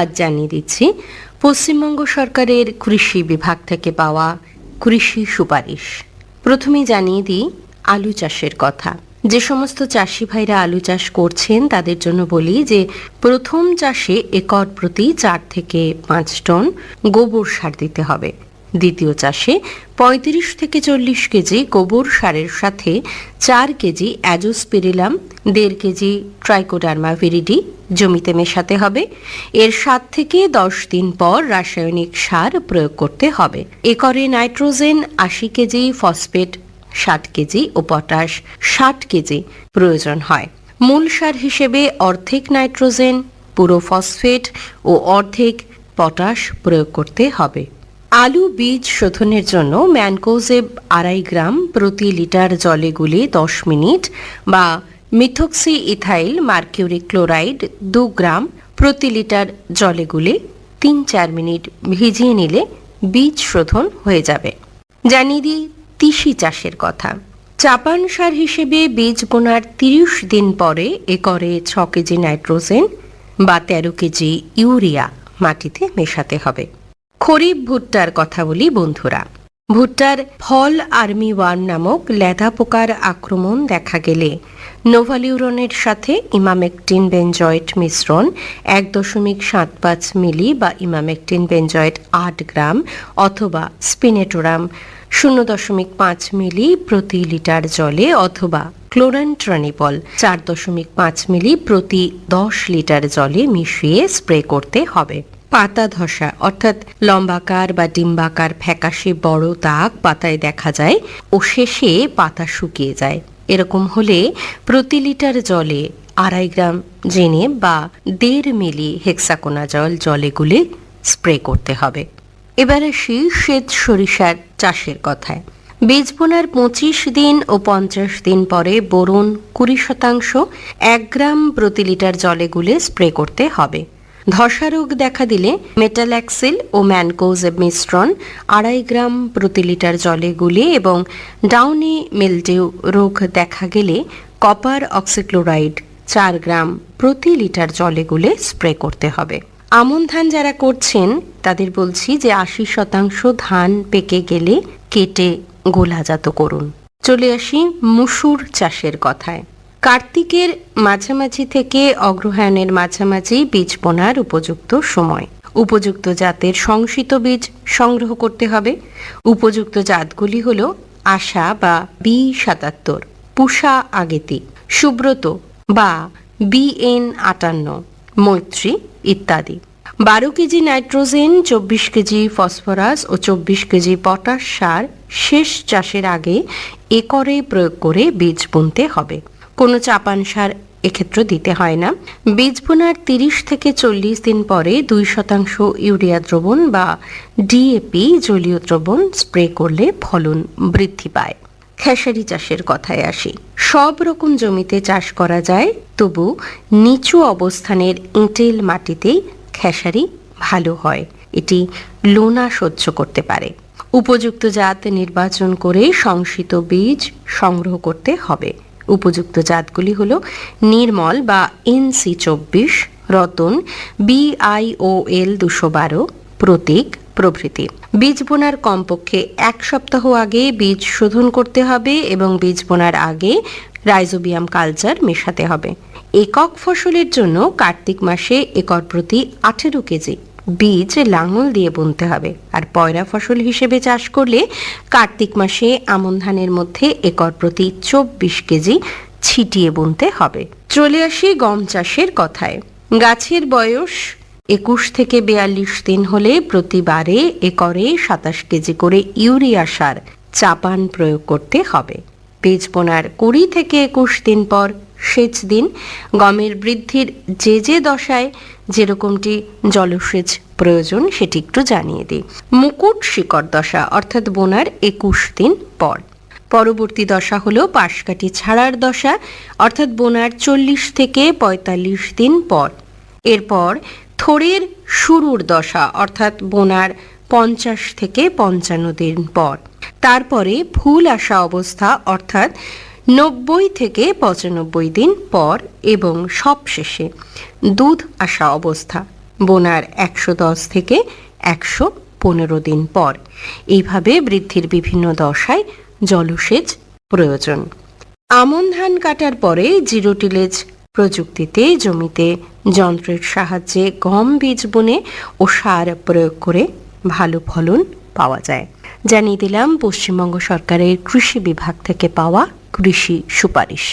আজ জানিয়ে দিচ্ছি, পশ্চিমবঙ্গ সরকারের কৃষি বিভাগ থেকে পাওয়া কৃষি সুপারিশ। প্রথমে জানিয়ে দিই আলু চাষের কথা। যে সমস্ত চাষি ভাইরা আলু চাষ করছেন, তাদের জন্য বলি যে, প্রথম চাষে একর প্রতি চার থেকে পাঁচ টন গোবর সার দিতে হবে। দ্বিতীয় চাষে পঁয়ত্রিশ থেকে চল্লিশ কেজি গোবর সারের সাথে চার কেজি অ্যাজোস্পিরিলাম, দেড় কেজি ট্রাইকোডার্মা ভিরিডি জমিতে মেশাতে হবে। এর সাত থেকে দশ দিন পর রাসায়নিক সার প্রয়োগ করতে হবে। একরে নাইট্রোজেন আশি কেজি, ফসফেট ষাট কেজি ও পটাশ ষাট কেজি প্রয়োজন হয়। মূল সার হিসেবে অর্ধেক নাইট্রোজেন, পুরো ফসফেট ও অর্ধেক পটাশ প্রয়োগ করতে হবে। আলু বীজ শোধনের জন্য ম্যানকোজেব আড়াই গ্রাম প্রতি লিটার জলে গুলে দশ মিনিট বা মিথক্সি ইথাইল মার্কিউরিক ক্লোরাইড দু গ্রাম প্রতি লিটার জলে গুলে তিন চার মিনিট ভিজিয়ে নিলে বীজ শোধন হয়ে যাবে। জানিয়ে দিই তিসি চাষের কথা। চাপান সার হিসেবে বীজ বোনার তিরিশ দিন পরে একরে ছ কেজি নাইট্রোজেন বা তেরো কেজি ইউরিয়া মাটিতে মেশাতে হবে। খরিফ ভুট্টার কথা বলি, বন্ধুরা। ভুট্টার ফল আর্মি ওয়ার্ম নামক লেদা পোকার আক্রমণ দেখা গেলে নোভালিউরনের সাথে ইমামেকটিন বেঞ্জয়েট মিশ্রণ এক দশমিক সাত পাঁচ মিলি বা ইমামেকটিন বেঞ্জয়েট আট গ্রাম অথবা স্পিনেটোরাম শূন্য দশমিক পাঁচ মিলি প্রতি লিটার জলে অথবা ক্লোরান্ট্রানিপল চার দশমিক পাঁচ মিলি প্রতি দশ লিটার জলে মিশিয়ে স্প্রে করতে হবে। পাতা ধসা, অর্থাৎ লম্বাকার বা ডিম্বাকার ফ্যাকাশে বড় দাগ পাতায় দেখা যায় ও শেষে পাতা শুকিয়ে যায়। এরকম হলে প্রতি লিটার জলে আড়াই গ্রাম জেনে বা দেড় মিলি হেক্সাকোনাজল জলে গুলে স্প্রে করতে হবে। এবার আসি শ্বেত সরিষার চাষের কথায়। বীজ বোনার পঁচিশ দিন ও পঞ্চাশ দিন পরে বোরন কুড়ি শতাংশ এক গ্রাম প্রতি লিটার জলে গুলে স্প্রে করতে হবে। ধসা রোগ দেখা দিলে মেটাল্যাক্সিল ও ম্যানকোজেব মিশ্রণ, আড়াই গ্রাম প্রতি লিটার জলে গুলে এবং ডাউনি মিলডিউ রোগ দেখা গেলে কপার অক্সিক্লোরাইড চার গ্রাম প্রতি লিটার জলে গুলে স্প্রে করতে হবে। আমন ধান যারা করছেন, তাদের বলছি যে আশি শতাংশ ধান পেকে গেলে কেটে গোলাজাত করুন। চলে আসি মুসুর চাষের কথায়। কার্তিকের মাঝামাঝি থেকে অগ্রহায়ণের মাঝামাঝি বীজ বোনার উপযুক্ত সময়। উপযুক্ত জাতের সংশিত বীজ সংগ্রহ করতে হবে। উপযুক্ত জাতগুলি হল আশা বা বি সাতাত্তর, পুষা আগেতি, সুব্রত বা বিএন আটান্ন, মৈত্রী ইত্যাদি। বারো কেজি নাইট্রোজেন, চব্বিশ কেজি ফসফরাস ও চব্বিশ কেজি পটাশ সার শেষ চাষের আগে একরে প্রয়োগ করে বীজ বুনতে হবে। কোনো চাপান সার এক্ষেত্রে দিতে হয় না। বীজ বোনার তিরিশ থেকে চল্লিশ দিন পরে দুই শতাংশ ইউরিয়া দ্রবণ বা ডিএপি জলীয় দ্রবণ স্প্রে করলে ফলন বৃদ্ধি পায়। খেসারি চাষের কথায় আসি। সব রকম জমিতে চাষ করা যায়, তবু নিচু অবস্থানের এঁটেল মাটিতেই খেসারি ভালো হয়। এটি লোনা সহ্য করতে পারে। উপযুক্ত জাত নির্বাচন করে সংশিত বীজ সংগ্রহ করতে হবে। উপযুক্ত জাতগুলি হল নির্মল বা এনসি চব্বিশ, রতন বিআইওএল দুশো বারো, প্রতীক, প্রভৃতি। বীজ বোনার কমপক্ষে এক সপ্তাহ আগে বীজ শোধন করতে হবে এবং বীজ বোনার আগে রাইজোবিয়াম কালচার মেশাতে হবে। একক ফসলের জন্য কার্তিক মাসে একর প্রতি আঠেরো কেজি। বীজ লাঙল দিয়ে বুনতে হবে। আর পয়রা ফসল হিসেবে চাষ করলে কার্তিক মাসে আমন ধানের মধ্যে একর প্রতি চব্বিশ কেজি ছিটিয়ে বুনতে হবে। চলে আসি গম চাষের কথায়। গাছের বয়স একুশ থেকে বেয়াল্লিশ দিন হলে প্রতিবারে একরে সাতাশ কেজি করে ইউরিয়া সার চাপান প্রয়োগ করতে হবে। বীজ বোনার কুড়ি থেকে একুশ দিন পর সেচ দিন। গমের বৃদ্ধির যে যে দশায় যেরকমটি জলসেচ প্রয়োজন সেটি একটু জানিয়ে দিই। মুকুট শিকড় দশা অর্থাৎ বোনার একুশ দিন পর। পরবর্তী দশা হলো পাশকাঠি ছাড়ার দশা অর্থাৎ বোনার চল্লিশ থেকে পঁয়তাল্লিশ দিন পর। এরপর থোড়ের শুরুর দশা অর্থাৎ বোনার পঞ্চাশ থেকে পঞ্চান্ন দিন পর। তারপরে ফুল আসা অবস্থা অর্থাৎ নব্বই থেকে পঁচানব্বই দিন পর এবং সবশেষে দুধ আসা অবস্থা। বোনার একশো দশ থেকে একশো পনেরো দিন পর। এইভাবে বৃদ্ধির বিভিন্ন দশায় জলসেচ প্রয়োজন। আমন ধান কাটার পরে জিরোটিলেজ প্রযুক্তিতে জমিতে যন্ত্রের সাহায্যে গম বীজ বুনে ও সার প্রয়োগ করে ভালো ফলন পাওয়া যায়। জানিয়ে দিলাম, পশ্চিমবঙ্গ সরকারের কৃষি বিভাগ থেকে পাওয়া কৃষি সুপারিশ।